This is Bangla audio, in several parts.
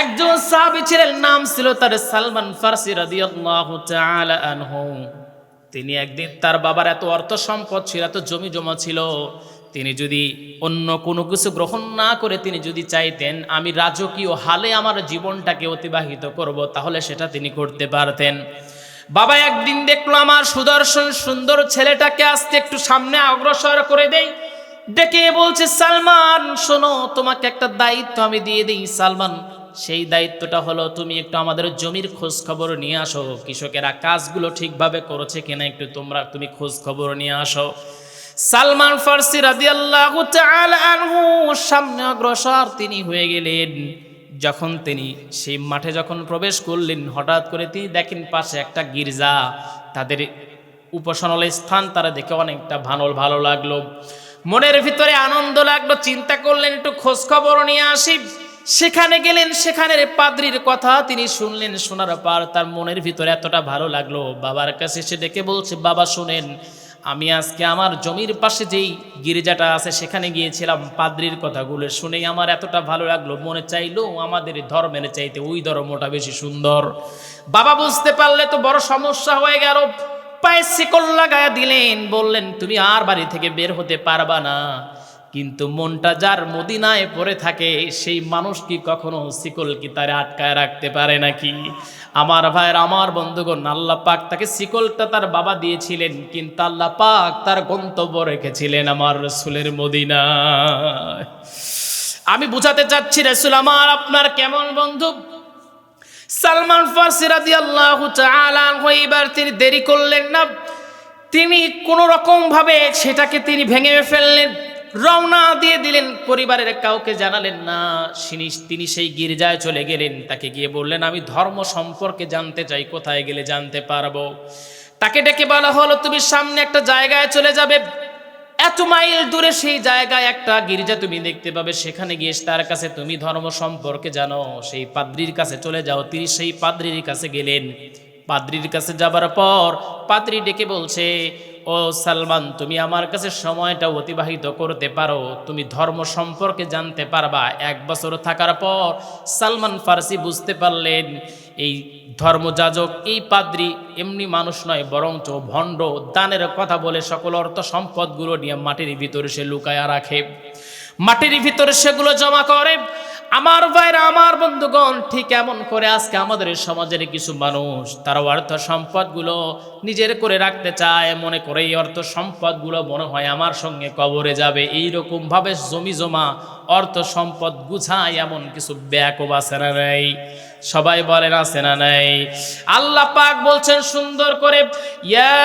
একজন সাহাবী ছিলেন, নাম ছিল তার সালমান ফার্সি রাদিয়াল্লাহু তাআলা আনহু। তিনি একদিন তার বাবার এত অর্থ সম্পদ ছিল, এত জমি জমা ছিল, তিনি যদি অন্য কোনো কিছু গ্রহণ না করে তিনি যদি চাইতেন, আমি রাজকীয় হালে আমার জীবনটাকে অতিবাহিত করব, তাহলে সেটা তিনি করতে পারতেন। বাবা একদিন দেখল, আমার সুদর্শন সুন্দর ছেলেটাকে আজকে একটু সামনে অগ্রসর করে দেই। ডেকে বলছে, সালমান, শোনো, তোমাকে একটা দায়িত্ব আমি দিয়ে দিই, সালমান। সেই দায়িত্বটা হলো, তুমি একটু আমাদের জমির খোঁজ খবর নিয়ে আসো, কৃষকেরা কাজগুলো ঠিকভাবে করেছে কিনা একটু তোমরা, তুমি খোঁজ খবর নিয়ে আসো। সালমান ফার্সি রাদিয়াল্লাহু তাআলা আনহু সামনে অগ্রসর তিনি হয়ে গেলেন। যখন তিনি সেই মাঠে যখন প্রবেশ করলেন, হঠাৎ করে তিনি দেখেন পাশে একটা গির্জা, তাদের উপাসনালয় স্থান তারা দেখে অনেকটা ভালো ভালো লাগল। মনের ভিতরে আনন্দ লাগল, চিন্তা করলেন, একটু খোঁজ খবর নিয়ে আসি। সেখানে গেলেন, সেখানের পাদ্রির কথা তিনি শুনলেন, শোনার পর তার মনের ভিতরে এতটা ভালো লাগল। বাবার কাছে এসে ডেকে বলছে, বাবা, শুনেন, আমি আজকে আমার জমির পাশে যেই গির্জাটা আছে, সেখানে গিয়েছিলাম। পাদ্রির কথাগুলো শুনেই আমার এতটা ভালো লাগল। মনে চাইলো আমাদের ধর্মের চাইতে ওই ধর্মটা বেশি সুন্দর। বাবা বুঝতে পারলে তো বড় সমস্যা হয়ে গেল। পায়ে শিকল লাগায় দিলেন, বললেন, তুমি আর বাড়ি থেকে বের হতে পারবা না। কিন্তু মনটা যার মদিনায় পড়ে থাকে, সেই মানুষ কি কখনো শিকল কি তারে আটকায় রাখতে পারে নাকি? আমার ভাইয়ের, আমার বন্ধুগণ, আল্লাহ পাক তাকে শিকলটা তার বাবা দিয়েছিলেন, কিন্তু আল্লাহ পাক তার গন্তব্য রেখেছিলেন আমার রসুলের মদিনায়। আমি বুঝাতে চাচ্ছি, রসুল আমার, আপনার কেমন বন্ধু? সালমান ফার্সি রাদি আল্লাহ এবার তিনি দেরি করলেন না। তিনি কোনো রকম ভাবে সেটাকে তিনি ভেঙে ফেললেন। রওনা দিয়ে দিলেন, পরিবারের কাউকে জানালেন না। তিনি সেই গির্জায় চলে গেলেন, তাকে গিয়ে বললেন, আমি ধর্ম সম্পর্কে জানতে চাই, কোথায় গেলে জানতে পারব? তাকে ডেকে বলা হলো, তুমি সামনে একটা জায়গায় চলে যাবে। এত মাইল দূরে সেই জায়গায় একটা গির্জা তুমি দেখতে পাবে। সেখানে গিয়ে তার কাছে তুমি ধর্ম সম্পর্কে জানো। সেই পাদ্রির কাছে চলে যাও। তিনি সেই পাদ্রির কাছে গেলেন। পাদ্রির কাছে যাবার পর পাদ্রি ডেকে বলছে ও সালমান, তুমি আমার কাছে সময়টা অতিবাহিত করতে পারো। তুমি ধর্ম সম্পর্কে জানতে পারবা। এক বছর থাকার পর সালমান ফার্সি বুঝতে পারলেন, এই ধর্মযাজক, এই পাদ্রি এমনি মানুষ নয়, বরঞ্চ ভণ্ড। দানের কথা বলে সকল অর্থ সম্পদগুলো নিয়ে মাটির ভিতরে সে লুকায়া রাখে। মাটির ভিতরে সেগুলো জমা করে। আমার ভাইরা, আমার বন্ধুগণ, ঠিক এমন করে আজকে আমাদের সমাজের কিছু মানুষ, তারা অর্থ সম্পদগুলো নিজের করে রাখতে চায়। মনে করে এই অর্থ সম্পদগুলো মনে হয় আমার সঙ্গে কবরে যাবে। এই ভাবে জমি জমা অর্থ সম্পদ গুছায় এমন কিছু ব্যাকও বাসেরা নেই সবাই বলেন, আছে না নাই? আল্লাহ পাক বলছেন, সুন্দর করে, ইয়া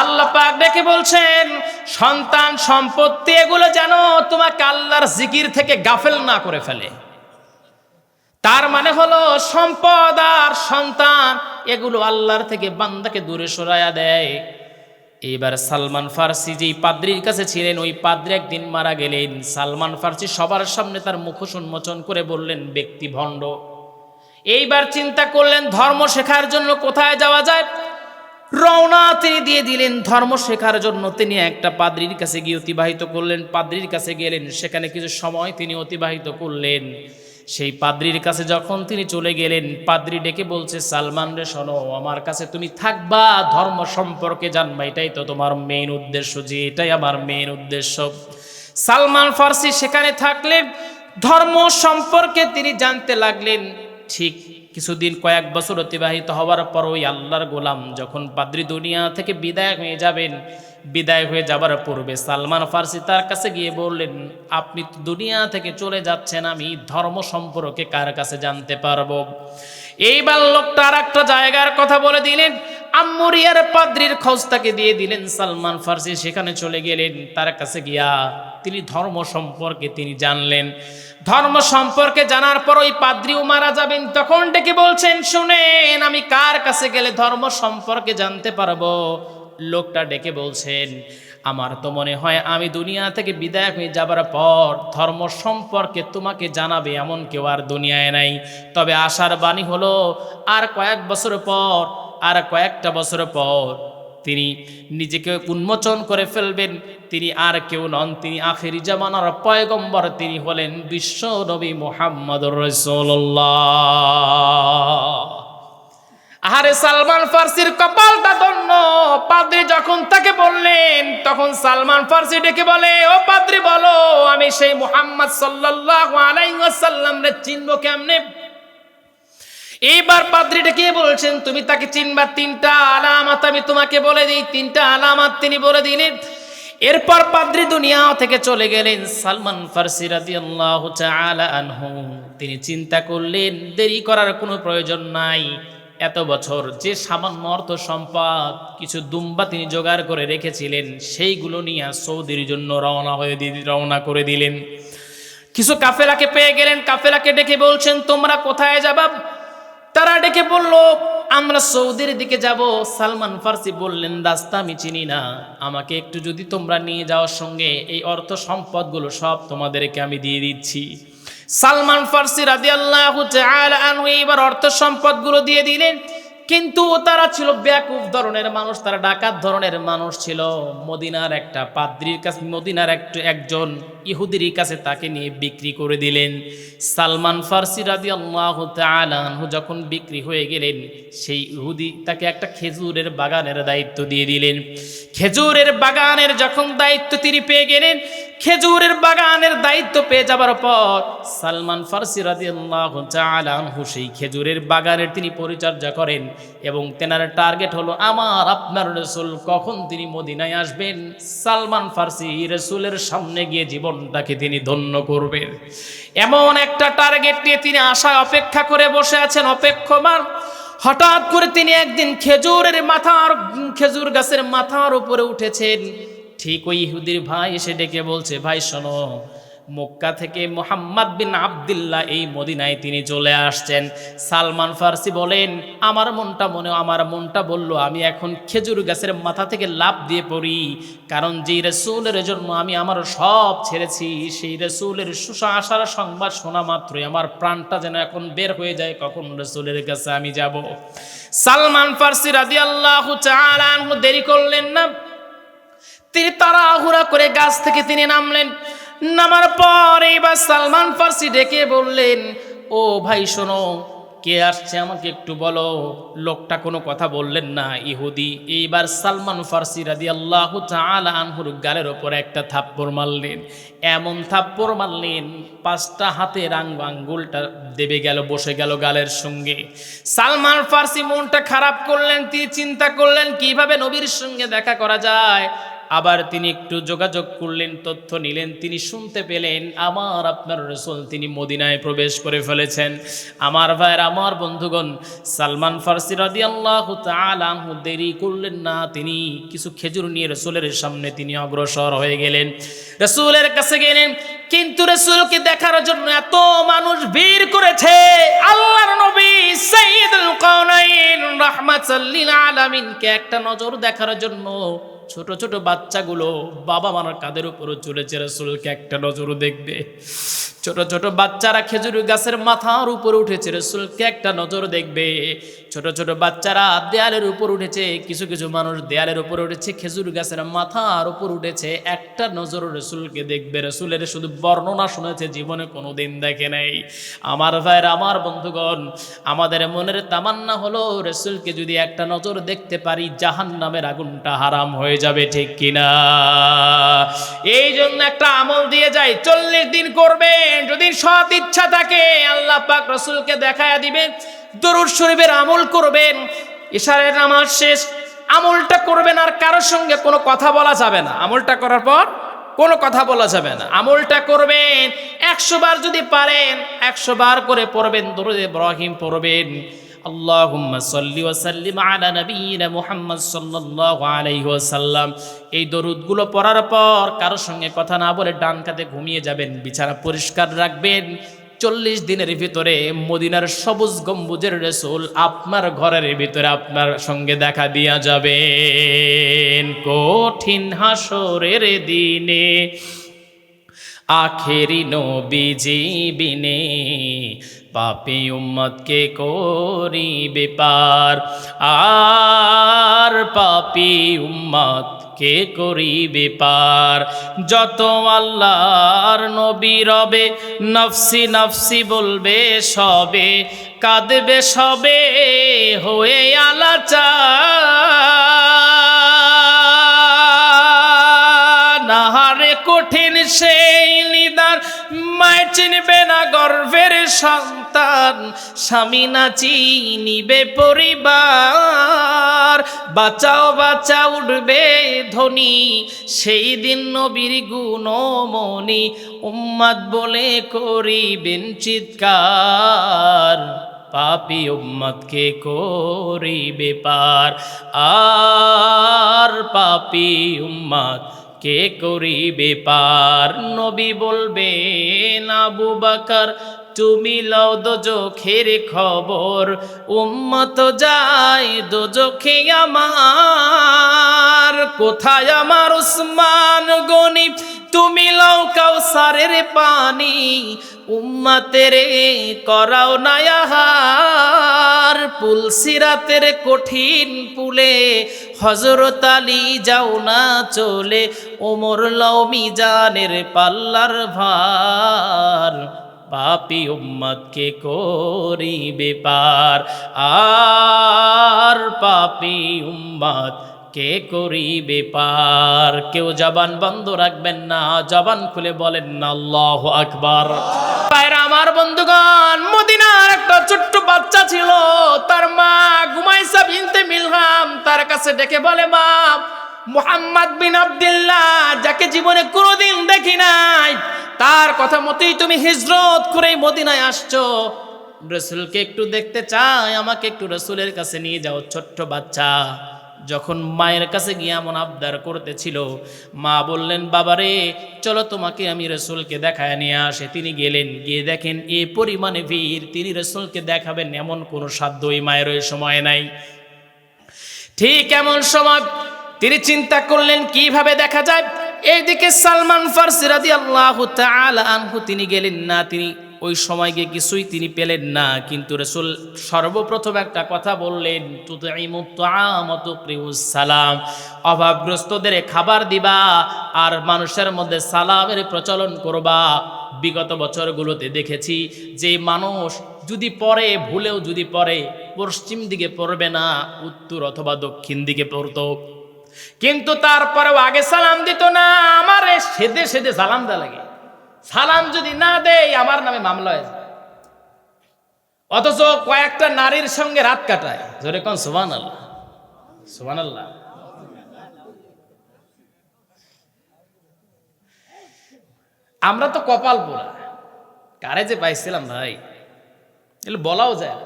আল্লাহ পাক ডেকে বলছেন, সন্তান সম্পত্তি এগুলো যেন তোমাকে আল্লাহর জিকির থেকে গাফেল না করে ফেলে। তার মানে হলো সম্পদ আর সন্তান, এগুলো আল্লাহর থেকে বান্দাকে দূরে সরাইয়া দেয়। এইবার সালমান ফার্সি যেই পাদ্রির কাছে ছিলেন, ওই পাদ্রি একদিন মারা গেলেন। সালমান ফার্সি সবার সামনে তার মুখোশ উন্মোচন করে বললেন, ব্যক্তি ভণ্ড। এইবার চিন্তা করলেন, ধর্ম শেখার জন্য কোথায় যাওয়া যায়? রওনা তিনি দিয়ে দিলেন, ধর্ম শেখার জন্য তিনি একটা পাদ্রির কাছে গিয়ে অতিবাহিত করলেন। পাদ্রির কাছে গেলেন, সেখানে কিছু সময় তিনি অতিবাহিত করলেন। সেই পাদ্রির কাছে যখন তিনি চলে গেলেন, পাদ্রি ডেকে বলছে, সালমান রে, শোনো, আমার কাছে তুমি থাকবা, ধর্ম সম্পর্কে জানবা, এটাই তো তোমার মেইন উদ্দেশ্য, যে এটাই আমার মেইন উদ্দেশ্য। সালমান ফার্সি সেখানে থাকলেন ধর্ম সম্পর্কে তিনি জানতে লাগলেন, ঠিক কিছুদিন কয়েক বছর অতিবাহিত হওয়ার পর ওই আল্লাহর গোলাম যখন পাদ্রি দুনিয়া থেকে বিদায় হয়ে যাবেন, বিদায় হয়ে যাবার পূর্বে সালমান ফার্সি তার কাছে গিয়ে বললেন, আপনি দুনিয়া থেকে চলে যাচ্ছেন, আমি ধর্ম সম্পর্কে কার কাছে জানতে পারব? এইবার লোকটা আর একটা জায়গার কথা বলে দিলেন। আম্মরিয়ার পাদ্রির খোঁজ তাকে দিয়ে দিলেন, সালমান ফার্সি সেখানে চলে গেলেন, তার কাছে গিয়া তিনি ধর্ম সম্পর্কে তিনি জানলেন। ধর্ম সম্পর্কে জানার পর ওই পাদ্রিও মারা যাবেন তখন ডেকে বলছেন, শুনেন, আমি কার কাছে গেলে ধর্ম সম্পর্কে জানতে পারব? লোকটা ডেকে বলছেন আমার তো মনে হয় আমি দুনিয়া থেকে বিদায় হয়ে যাবার পর ধর্ম সম্পর্কে তোমাকে জানাবে এমন কেউ আর দুনিয়ায় নাই। তবে আশার বাণী হলো, আর কয়েক বছর পর, আর কয়েকটা বছর পর তিনি নিজেকে উন্মোচন করে ফেলবেন। তিনি আর কেউ নন, তিনি আখেরি জামানার পয়গম্বর, তিনি হলেন বিশ্ব নবী মোহাম্মদ রসোল্লাহ আহারে সালমান ফার্সির কপালটা দন্য পাদ্রি যখন তাকে বললেন, তখন সালমান ফার্সি ডেকে বলে, ও পাদ্রি, বলো, আমি সেই মুহাম্মদ সাল্লাল্লাহু আলাইহি ওয়াসাল্লাম রে চিনবো কেমনে? এইবার পাদ্রি ডেকে বলছেন, তুমি তাকে চিনবা তিনটা আলামত, আমি তোমাকে বলে দিই, তিনটা আলামত তিনি বলে দিলেন। এরপর পাদ্রি দুনিয়া থেকে চলে গেলেন সালমান ফার্সি রাদিয়াল্লাহু তাআলা আনহু। তিনি চিন্তা করলেন, দেরি করার কোনো প্রয়োজন নাই। এত বছর যে সামান্য অর্থ সম্পদ কিছু দুম্বা তিনি জোগাড় করে রেখেছিলেন, সেইগুলো নিয়ে সৌদির জন্য রওনা হয়ে রওনা করে দিলেন। কিছু কাফেলাকে পেয়ে গেলেন, কাফেলাকে ডেকে বলছেন, তোমরা কোথায় যাবা? তারা ডেকে বলল, আমরা সৌদির দিকে যাব। সালমান ফার্সি বললেন, রাস্তা আমি চিনি না। আমাকে একটু যদি তোমরা নিয়ে যাওয়ার সঙ্গে এই অর্থ সম্পদগুলো সব তোমাদেরকে আমি দিয়ে দিচ্ছি। সালমান ফার্সি রাদিয়াল্লাহু তাআলা আনহু এবার অর্থ সম্পদগুলো দিয়ে দিলেন। কিন্তু তারা ছিল ব্যাকুফ ধরনের মানুষ, তারা ডাকাত ধরনের মানুষ ছিল। মদিনার একটা পাদ্রির কাছে, মদিনার একটু একজন ইহুদির কাছে তাকে নিয়ে বিক্রি করে দিলেন। সালমান ফার্সি রাদি আল্লাহ তালু যখন বিক্রি হয়ে গেলেন, সেই ইহুদি তাকে একটা খেজুরের বাগানের দায়িত্ব দিয়ে দিলেন। খেজুরের বাগানের যখন দায়িত্ব তিনি পেয়ে গেলেন, খেজুরের বাগানের দায়িত্ব পেয়ে যাবার পর সালমান ফার্সি রাদিয়াল্লাহু তাআলা আনহু সেই খেজুরের বাগানের তিনি পরিচর্যা করেন এবং তেনার টার্গেট হলো, আমার, আপনার রসুল কখন তিনি মদিনায় আসবেন? সালমান ফার্সি রসুলের সামনে গিয়ে জীবনটাকে তিনি ধন্য করবেন। এমন একটা টার্গেট নিয়ে তিনি আশায় অপেক্ষা করে বসে আছেন অপেক্ষমান হঠাৎ করে তিনি একদিন খেজুরের মাথার, খেজুর গাছের মাথার উপরে উঠেছেন। ঠিক ওই ইহুদির ভাই এসে ডেকে বলছে, ভাই শোনো মক্কা থেকে মোহাম্মদ বিন আবদুল্লাহ এই মদিনায় তিনি চলে আসছেন। সালমান ফার্সি বলেন, আমার মনটা মনে, আমার মনটা বলল, আমি এখন খেজুর গাছের মাথা থেকে লাভ দিয়ে পড়ি। কারণ যেই রসুলের জন্য আমি আমার সব ছেড়েছি, সেই রসুলের আসার সংবাদ শোনা মাত্রই আমার প্রাণটা যেন এখন বের হয়ে যায়, কখন রসুলের কাছে আমি যাব। সালমান ফার্সি রাদি আল্লাহ দেরি করলেন না। তিনি তাড়াহুড়া করে গাছ থেকে তিনি নামলেন। নামার পর এইবার সালমান ফার্সি ডেকে বললেন, ও ভাই, শোনো, কে আসছে আমাকে একটু বলো? লোকটা কোনো কথা বললেন না। ইহুদি এইবার সালমান ফার্সি রাদি আল্লাহ আনহুর গালের ওপর একটা থাপ্পড় মারলেন। এমন থাপ্পড় মারলেন, পাঁচটা হাতের আঙ্গ আঙ্গুলটা দেবে গেল, বসে গেল গালের সঙ্গে। সালমান ফার্সি মনটা খারাপ করলেন তিনি চিন্তা করলেন, কীভাবে নবীর সঙ্গে দেখা করা যায়? আবার তিনি একটু যোগাযোগ করলেন, তথ্য নিলেন, তিনি শুনতে পেলেন, আমার আপনার রসুল তিনি মদিনায় প্রবেশ করে ফেলেছেন। আমার ভাইয়ের, আমার বন্ধুগণ, সালমান ফার্সি রাদি আল্লাহ তালু দেরি করলেন না, তিনি কিছু খেজুর নিয়ে রসুলের সামনে তিনি অগ্রসর হয়ে গেলেন। রসুলের কাছে গেলেন, কিন্তু রসুলকে দেখার জন্য এত মানুষ ভিড় করেছে। আল্লাহর নবী সাইয়্যিদুল কাউনাইন রাহমাতুল্লিল আলামিনকে একটা নজর দেখার জন্য ছোট ছোট বাচ্চাগুলো বাবা মার কাদের উপরও চলেছে রসুলকে একটা নজর দেখবে। ছোট ছোট বাচ্চারা খেজুর গাছের মাথার উপর উঠেছে। রসুলকে একটা নজর দেখবে। ছোট ছোট বাচ্চারা দেয়ালের উপর উঠেছে। কিছু কিছু মানুষ দেয়ালের উপর উঠেছে, খেজুর গাছের মাথার উপর উঠেছে। একটা নজর রসুলকে দেখবে। রসুলের শুধু বর্ণনা শুনেছে, জীবনে কোনো দিন দেখে নাই। আমার ভাইয়ের, আমার বন্ধুগণ, আমাদের মনের তামান্না হলো, রসুলকে যদি একটা নজর দেখতে পারি জাহান নামের আগুনটা হারাম হয়ে যাবে, ঠিক কিনা? এই জন্য একটা আমল দিয়ে যায় চল্লিশ দিন করবেন। যদি সৎ ইচ্ছা থাকে, আল্লাহ পাক রসুলকে দেখায় দিবেন, দরুদ শরীফের আমল করবেন, ইশারের নামাজ শেষ, আমলটা করবেন আর কারোর সঙ্গে কোনো কথা বলা যাবে না। আমলটা করার পর কোনো কথা বলা যাবে না। আমলটা করবেন, একশো বার যদি পারেন, একশো বার করে পড়বেন, দরুদ ইব্রাহিম পড়বেন। আল্লাহম সাল্লি ওসাল্লিম সাল্লিম আলা নবীন মুহাম্মদ সাল্লাহ আলাইহি সাল্লাম এই দরুদগুলো পড়ার পর কারোর সঙ্গে কথা না বলে ডান কাতে ঘুমিয়ে যাবেন, বিছানা পরিষ্কার রাখবেন। চল্লিশ দিনের ভিতরে মদিনার সবুজ গম্বুজের রেসুল আপনার ঘরের ভিতরে আপনার সঙ্গে দেখা দিয়া যাবে কঠিন হাসরের দিনে আখেরি নবী বিনে পাপি উম্মতকে করি বেপার আর পাপি উম্মত কে করি বেপার যত আল্লাহর নবী রবে, নফসি নফসি বলবে সবে, কাঁদবে সবে, হয়ে আলাচা নাহারে কঠিন মায় চিনবে না গর্ভের সন্তান, স্বামী না চিনিবে পরিবার। বাঁচাও বাঁচা উঠবে ধনী, সেই দিন নবীর গুণমণি উম্মাদ বলে করিবেন চিৎকার। পাপি উম্মতকে করিবে পার? আর পাপি উম্মত কে করিবে পার? নবী বলবে আবু বাকার, তুমি লও দোজখের খবর। উম্মত যায় দোজখে আমার। কোথায় আমার উসমান গনি? তুমি লও কাউসারের পানি। উম্মাতের করাও নায়াহার পুল সিরাতের কঠিন পুলে হজরত আলী যাও না চলে ওমর লও মিজানের পাল্লার ভার। পাপি উম্মতকে করিবে পার। আর পাপি উম্মত কে করিবে পার। কেউ জবান বন্ধ রাখবেন না, জবান খুলে বলেন না আল্লাহ আকবার। পায়রা আমার বন্ধুগণ মদিনার একটা ছোট্ট বাচ্চা ছিল, তার মা গুমাইসা বিনতে মিলহাম, তার কাছে ডেকে বলে, মা, মুহাম্মদ বিন আব্দুল্লাহ, যাকে জীবনে কোনোদিন দেখি নাই, তার কথা মতোই তুমি হিজরত করে মদিনায় আসছো। রসুলকে একটু দেখতে চাই, আমাকে একটু রসুলের কাছে নিয়ে যাও, ছোট্ট বাচ্চা। যখন মায়ের কাছে গিয়ে এমন আবদার করতেছিল, মা বললেন, বাবারে, চলো তোমাকে আমি রসুলকে দেখায় নিয়ে আসে। তিনি গেলেন, গিয়ে দেখেন, এ পরিমাণে ভিড়, তিনি রসুলকে দেখাবেন এমন কোনো সাধ্য ওই মায়ের ওই সময় নাই। ঠিক এমন সময় তিনি চিন্তা করলেন, কীভাবে দেখা যায়? এইদিকে সালমান ফার্সি রাদি আল্লাহ আনহু, তিনি গেলেন, না, তিনি ওই সময় গিয়ে কিছুই তিনি পেলেন না। কিন্তু রসুল সর্বপ্রথম একটা কথা বললেন সালাম। অভাবগ্রস্তদের খাবার দিবা আর মানুষের মধ্যে সালামের প্রচলন করবা। বিগত বছরগুলোতে দেখেছি যে মানুষ যদি পরে ভুলেও যদি পরে পশ্চিম দিকে পড়বে না, উত্তর অথবা দক্ষিণ দিকে পড়তো। কিন্তু তারপরেও আগে সালাম দিত না, আমার সেদে সেদে সালাম দেওয়া লাগে। সালাম যদি না দেয় আমার নামে মামলা হয়ে যায়। অথচ কয়েকটা নারীর সঙ্গে রাত কাটায়। জোরে কোন সুবান আল্লাহ সুবান আল্লাহ আমরা তো কপাল পোড়া। কারে যে পাইছিলাম ভাই? এগুলো বলাও যায়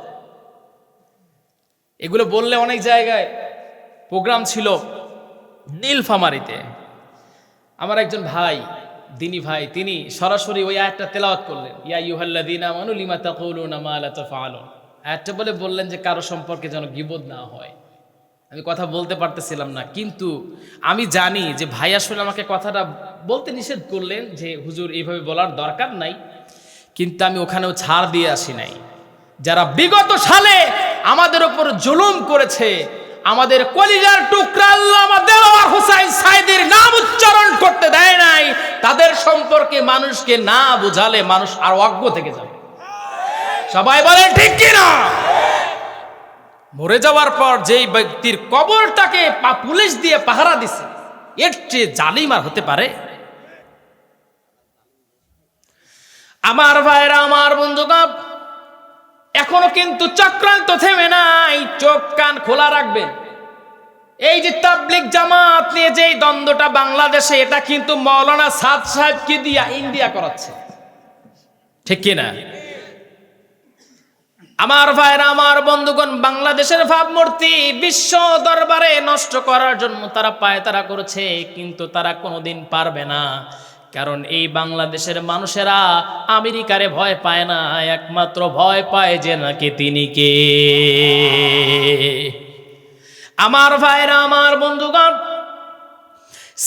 এগুলো বললে অনেক জায়গায় প্রোগ্রাম ছিল নীলফামারিতে। আমার একজন ভাই দিনী ভাই, তিনি সরাসরি ওই আয়াতটা তেলাওয়াত করলেন। ইয়া ইউহাল্লাযীনা আমানু লিমা তাকুলুনা মা লা তাফআলুন। আয়াতটা বলে বললেন যে, কারও সম্পর্কে যেন গীবত না হয়। আমি কথা বলতে পারতেছিলাম না, কিন্তু আমি জানি যে, ভাই আসলে আমাকে কথাটা বলতে নিষেধ করলেন যে, হুজুর, এইভাবে বলার দরকার নাই। কিন্তু আমি ওখানেও ছাড় দিয়ে আসি নাই। যারা বিগত সালে আমাদের ওপর জুলুম করেছে আমাদের কলিজার টুকরা আল্লামা দেওয়ার হোসাইন সাইদের নাম উচ্চারণ করতে দেয় নাই। তাদের সম্পর্কে মানুষকে না বুঝালে মানুষ আর অজ্ঞ থেকে যাবে। সবাই বলেন, ঠিক কি না মরে যাওয়ার পর যেই ব্যক্তির কবরটাকে পুলিশ দিয়ে পাহারা দিছে, এর চেয়ে জালিম আর হতে পারে? আমার ভাইরা, আমার বন্ধুগণ এখনও কিন্তু চক্রান্ত থেমে নাই। চোখ কান খোলা রাখবেন। এই যে তাবলিক জামাত নিয়ে যে দ্বন্দ্বটা বাংলাদেশে, এটা কিন্তু মৌলানা সাদ সাহেবকে দিয়া ইন্ডিয়া করাচ্ছে। ঠিক কিনা? আমার ভাইরা, আমার বন্ধুগণ, বাংলাদেশের ভাবমূর্তি বিশ্ব দরবারে নষ্ট করার জন্য তারা পায় তারা করেছে, কিন্তু তারা কোনোদিন পারবে না। কারণ এই বাংলাদেশের মানুষেরা আমেরিকারে ভয় পায় না, একমাত্র ভয় পায় যে নাকি তিনি কে। আমার ভাইরা, আমার বন্ধুগণ,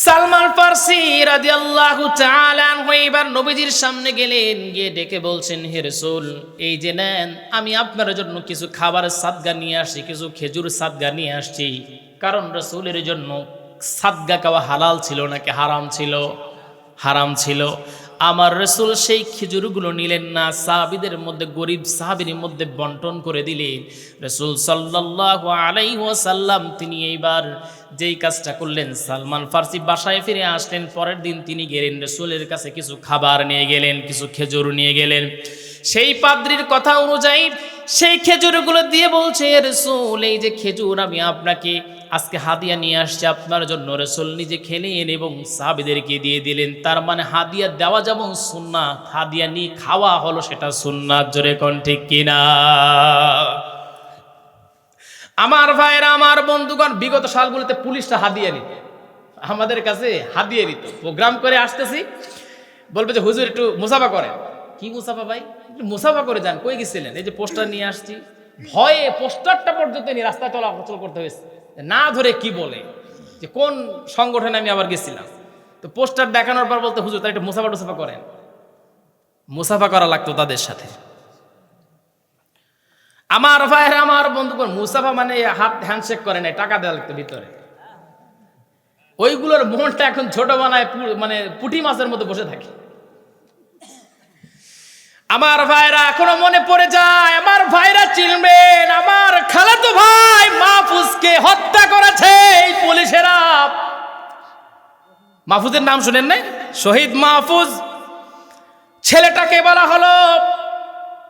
সালমান ফার্সি রাদিয়াল্লাহু তাআলা এবার নবীজির সামনে গেলেন, গিয়ে ডেকে বলছেন, হে রাসূল, এই যে নেন, আমি আপনার জন্য কিছু খাবারের সাদগা নিয়ে আসছি, কিছু খেজুর সাদগা নিয়ে আসছি। কারণ রাসূলের জন্য সাদগা খাওয়া হালাল ছিল নাকি হারাম ছিল? হারাম ছিল। আমার রসুল সেই খেজুরগুলো নিলেন না, সাহাবিদের মধ্যে, গরিব সাহাবির মধ্যে বন্টন করে দিলেন। রসুল সাল্লাহ আলাইসাল্লাম তিনি এইবার যেই কাজটা করলেন, সালমান ফার্সি বাসায় ফিরে আসলেন, পরের দিন তিনি গেলেন, রসুলের কাছে কিছু খাবার নিয়ে গেলেন, কিছু খেজুর নিয়ে গেলেন। সেই পাদ্রির কথা অনুযায়ী সেই খেজুরগুলো দিয়ে বলছে রসুল, এই যে খেজুর, আমি আপনাকে আজকে হাদিয়া নিয়ে আসছে আপনার জন্য। রসুল নিজে খেলেন এবং সাহাবিদেরকে দিয়ে দিলেন। তার মানে হাদিয়া দেওয়া যেমন সুন্না হাদিয়া নিয়ে খাওয়া হলো সেটা সুন্নাত। জোরে কোন ঠিক কিনা? আমার ভাইরা আমার বন্ধুগণ, বিগত সালগুলোতে পুলিশটা হাদিয়া নিত। আমাদের কাছে হাদিয়ে নিত। প্রোগ্রাম করে আসতেছি। বলবে যে, হুজুর, একটু মুসাফা করেন। কি মুসাফা ভাই? একটু মুসাফা করে যান। কই গেছিলেন? এই যে পোস্টার নিয়ে আসছি। ভয়ে পোস্টারটা পর্যন্ত নিয়ে রাস্তায় চলাচল করতে হয়েছে। না ধরে কি বলে? যে কোন সংগঠনে আমি আবার গেছিলাম। তো পোস্টার দেখানোর পর বলতে, হুজুর তাই একটু মুসাফা টুসাফা করেন। মুসাফা করা লাগতো তাদের সাথে। আমার ভাইয়ের, আমার বন্ধুগণ, মুসাফা মানে হাত হ্যান্ডশেক করে নাই, টাকা দেওয়া লাগতো ভিতরে। ওইগুলোর মনটা এখন ছোট বানায় মানে পুটি মাছের মতো বসে থাকে। আমার ভাইরা এখনও মনে পড়ে যায়, আমার ভাইরা হত্যা করেছে এই পুলিশেরা। মাহফুজের নাম শুনেন নাই? শহীদ মাহফুজ। ছেলেটাকে বলা হলো,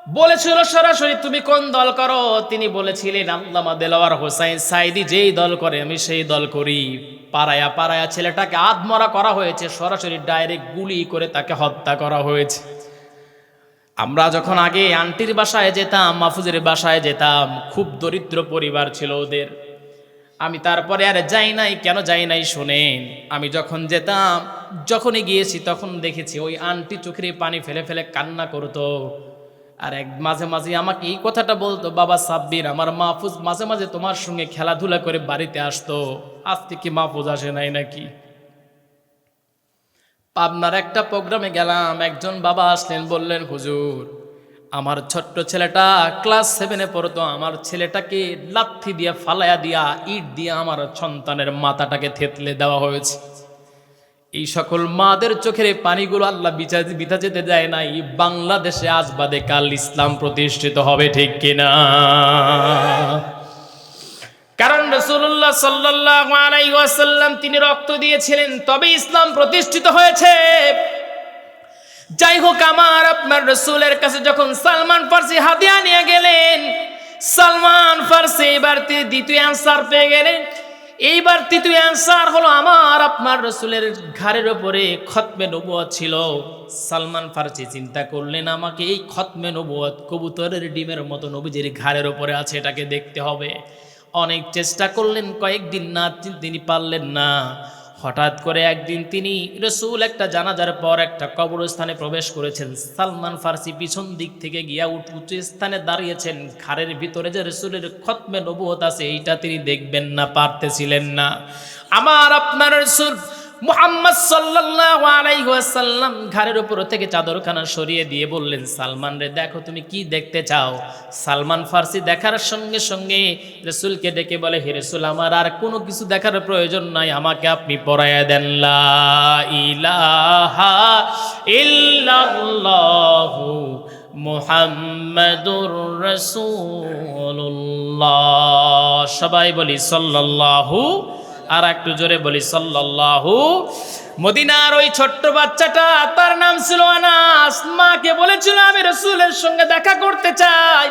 বলেছিল সরাসরি, তুমি কোন দল করো? তিনি বলেছিলেন, আল্লামা দেলাওয়ার হোসাইন সাইদি, যেই দল করে, আমি সেই দল করি। পাড়ায়া পাড়ায়া ছেলেটাকে আধমরা করা হয়েছে, সরাসরি ডাইরেক্ট গুলি করে তাকে হত্যা করা হয়েছে। আমরা যখন আগে আন্টির বাসায় যেতাম, মাহফুজের বাসায় যেতাম, খুব দরিদ্র পরিবার ছিল ওদের। আমি তারপরে আর যাই নাই, কেন যাই নাই শোনেন। আমি যখন যেতাম, যখনই গিয়েছি, তখন দেখেছি ওই আন্টি চোখের পানি ফেলে ফেলে কান্না করতো। আর এক মাঝে মাঝে আমাকে এই কথাটা বলতো, বাবা সাব্বির, আমার মাহফুজ মাঝে মাঝে তোমার সঙ্গে খেলাধুলা করে বাড়িতে আসতো। আজকে কি মাহফুজ আসে নাই নাকি? পাবনার একটা প্রোগ্রামে গেলাম, একজন বাবা আসলেন, বললেন, হুজুর আমার ছোট্ট ছেলেটা ক্লাস সেভেনে পড়তো, আমার ছেলেটাকে লাথি দিয়ে ফালায়া দিয়া, ইট দিয়ে আমার সন্তানের মাথাটাকে থেতলে দেওয়া হয়েছে। এই সকল মাদের চোখের পানিগুলো আল্লাহ বিচার বিতা যেতে দেয় নাই। বাংলাদেশে আজ বাদে কাল ইসলাম প্রতিষ্ঠিত হবে ঠিক কিনা? কারণ রসুল্লাহ সাল্লাহ তিনি রক্ত দিয়েছিলেন, তবে ইসলাম প্রতিষ্ঠিত হয়েছে। যাই হোক আমার আপনার রসুলের কাছে যখন সালমান ফার্সি হাতিয়া নিয়ে গেলেন, সালমান ফার্সি, এবার দ্বিতীয় অ্যান্সার পেয়ে গেলেন। এইবার তৃতীয় অ্যান্সার হলো আমার আপনার রসুলের ঘাড়ের ওপরে খতমে নবুয়ত ছিল। সালমান ফার্সি চিন্তা করলেন, আমাকে এই খতমে নবুয়ত কবুতরের ডিমের মতো নবীজির ঘাড়ের ওপরে আছে, এটাকে দেখতে হবে। অনেক চেষ্টা করলেন, কয়েকদিন না, তিনি পারলেন না। হঠাৎ করে একদিন তিনি রসুল একটা জানাজার পর একটা কবরস্থানে প্রবেশ করেছেন। সালমান ফার্সি পিছন দিক থেকে গিয়া উঁচু স্থানে দাঁড়িয়েছেন। ঘাড়ের ভিতরে যে রসুলের খতমে নবুহত আছে, এইটা তিনি দেখবেন না, পারতেছিলেন না। আমার আপনার রসুল মুহাম্মদ সাল্লাল্লাহু আলাইহি ওয়াসাল্লাম উপর থেকে চাদরখানা সরিয়ে দিয়ে বললেন, সালমান রে, দেখো তুমি কি দেখতে চাও? সালমান ফার্সি দেখার সঙ্গে সঙ্গে রসুলকে ডেকে বলে, হে রসুল, আমার আর কোনো কিছু দেখার প্রয়োজন নাই, আমাকে আপনি পড়াইয়া দেন। লা ইলাহা ইল্লাল্লাহু মুহাম্মাদুর রাসূলুল্লাহ। সবাই বলি, সাল্লাল্লাহু আর একটু জোরে বলি, সাল্লাল্লাহু, মদিনার ওই ছোট্ট বাচ্চাটা, তার নাম ছিল আনাস। মাকে বলেছিল, আমি রসুলের সঙ্গে দেখা করতে চাই।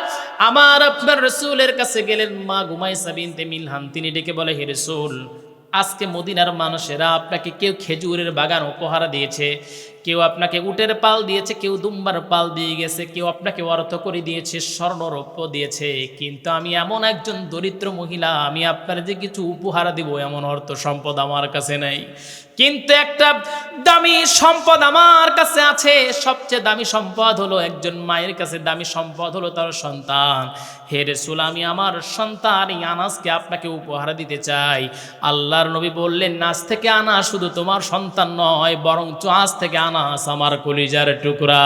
আমার আপনার রসুলের কাছে গেলেন, মা গুমাইসা বিনতে মিলহান। তিনি ডেকে বলে, হে রসুল, আজকে মদিনার মানুষেরা আপনাকে কেউ খেজুরের বাগান উপহার দিয়েছে। কেউ আপনাকে উটের পাল দিয়েছে, কেউ দুম্বার পাল দিয়ে গেছে, কেউ আপনাকে অর্থ করে দিয়েছে স্বর্ণরৌপ্য দিয়েছে। কিন্তু আমি এমন একজন দরিদ্র মহিলা, আমি আপনার যে কিছু উপহার দিব, এমন অর্থ সম্পদ আমার কাছে নাই। কিন্তু একটা দামি সম্পদ আমার কাছে আছে, সবচেয়ে দামি সম্পদ হলো একজন মায়ের কাছে, দামি সম্পদ হলো তার সন্তান। হে রেসুল, আমি আমার সন্তান, এই আনাসকে আপনাকে উপহার দিতে চাই। আল্লাহর নবী বললেন নাচ থেকে আনা শুধু তোমার সন্তান নয় বরং আজ থেকে আনাস আমার কলিজার টুকরা।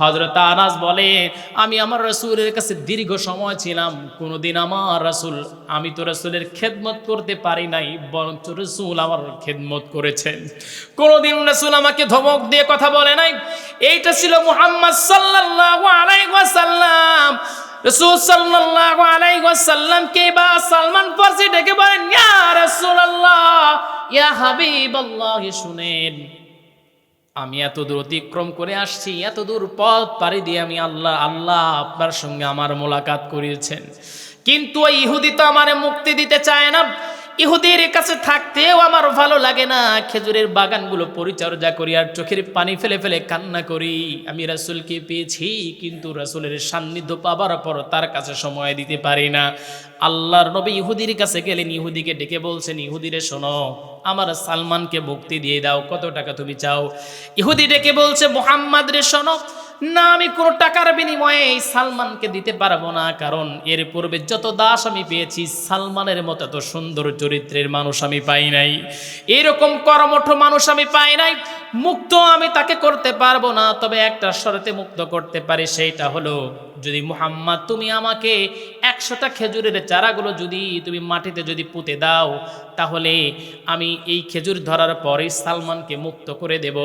হজরত আনাস বলে, আমি আমার রসুলের কাছে দীর্ঘ সময় ছিলাম। কোনোদিন আমার রসুল, আমি তো রসুলের খেদমত করতে পারি নাই, বরঞ্চ রসুল আমার খেদমত করেছেন। কোনোদিন রসুল আমাকে ধমক দিয়ে কথা বলে নাই। এইটা ছিল মুহাম্মদ সাল্লাল্লাহু সালমান ফার্সি ডেকে বলেন, ইয়া ইয়া হাবিবাল্লাহ, শুনেন। আমি এত দূর অতিক্রম করে আসছি, এত দূর পথ পাড়ি দিয়ে আমি আল্লাহ আল্লাহ আপনার সঙ্গে আমার মোলাকাত করিয়েছেন। কিন্তু ওই ইহুদি তো আমার মুক্তি দিতে চায় না। ইহুদির কাছে থাকতেও আমার ভালো লাগে না। খেজুরের বাগানগুলো পরিচর্যা করি আর চোখের পানি ফেলে ফেলে কান্না করি। আমি রাসুলকে পেয়েছি, কিন্তু রাসুলের সান্নিধ্য পাবার পর তার কাছে সময় দিতে পারি না। আল্লাহর নবী ইহুদির কাছে গেলেন, ইহুদিকে ডেকে বলছেন, ইহুদিরে শোনো, আমার সালমানকে মুক্তি দিয়ে দাও, কত টাকা তুমি চাও? ইহুদি ডেকে বলছে মোহাম্মদ রে শোনো না, আমি কোনো টাকার বিনিময়ে এই সালমানকে দিতে পারব না, কারণ এর পূর্বে যত দাস আমি পেয়েছি, সালমানের মতো এত সুন্দর চরিত্রের মানুষ আমি পাই নাই। এরকম কর্মঠ মানুষ আমি পাই নাই, মুক্ত আমি তাকে করতে পারব না, তবে একটা শরতে মুক্ত করতে পারি, সেইটা হলো, যদি মুহাম্মদ, তুমি আমাকে একশোটা খেজুরের চারাগুলো যদি তুমি মাটিতে যদি পুঁতে দাও, তাহলে আমি এই খেজুর ধরার পরেই সালমানকে মুক্ত করে দেব।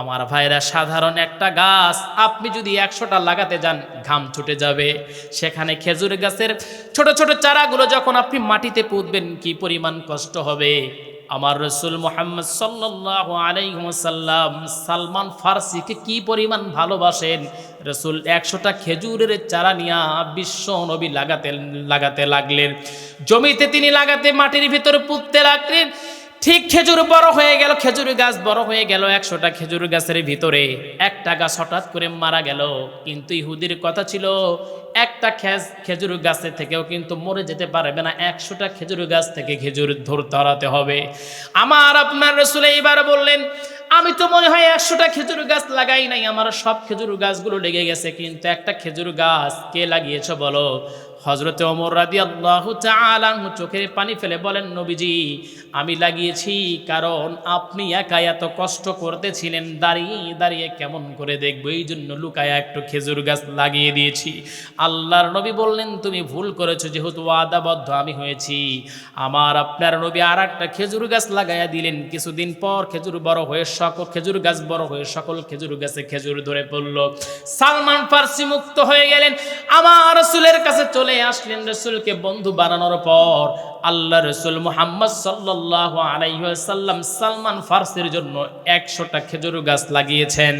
আমার ভাইরা, সাধারণ একটা গাছ আপনি যদি একশোটা লাগাতে যান, ঘাম ছুটে যাবে। সেখানে খেজুর গাছের ছোট ছোট চারাগুলো যখন আপনি মাটিতে পুঁতবেন, কি পরিমাণ কষ্ট হবে? আমার রসুল মোহাম্মদ সাল্লাহ সালমান ফার্সিকে কি পরিমাণ ভালোবাসেন? রসুল একশোটা খেজুরের চারা নিয়া বিশ্ব নবী লাগাতে লাগাতে লাগলেন। জমিতে তিনি লাগাতে মাটির ভিতরে পুঁততে লাগলেন। ঠিক খেজুর বড় হয়ে গেল, খেজুর গাছ বড় হয়ে গেল একশোটা খেজুর গাছের ভিতরে। একটা গাছ হঠাৎ করে মারা গেল, কিন্তু ইহুদির কথা ছিল, একটা খেজ খেজুর গাছের থেকেও কিন্তু মরে যেতে পারবে না, একশোটা খেজুর গাছ থেকে খেজুর ধর ধরাতে হবে। আমার আপনার রসুল এইবার বললেন আমি তো মনে হয় একশোটা খেজুর গাছ লাগাই নাই, আমার সব খেজুর গাছগুলো লেগে গেছে, কিন্তু একটা খেজুর গাছ কে লাগিয়েছ বলো? হজরতে অমর রাদি আল্লাহ চালানহু চোখের পানি ফেলে বলেন, নবীজি, আমি লাগিয়েছি কারণ আপনি একা এত কষ্ট করতেছিলেন, দাঁড়িয়ে দাঁড়িয়ে কেমন করে দেখব? এই জন্য লুকায়া একটু খেজুর গাছ লাগিয়ে দিয়েছি। আল্লাহর নবী বললেন, তুমি ভুল করেছ, যেহেতু আদাবদ্ধ আমি হয়েছি। আমার আপনার নবী আর একটা খেজুর গাছ লাগাইয়া দিলেন, কিছুদিন পর খেজুর বড় হয়ে সকল খেজুর গাছ বড় হয়ে সকল খেজুর গাছে খেজুর ধরে পড়ল। সালমান ফার্সি মুক্ত হয়ে গেলেন। আমার রসুলের কাছে চলে আসলেন রসুলকে বন্ধু বানানোর পর আল্লাহ রসুল মোহাম্মদ সাল্লাহ আলাইসাল্লাম সালমান ফার্সির জন্য একশোটা খেজুর গাছ লাগিয়েছেন।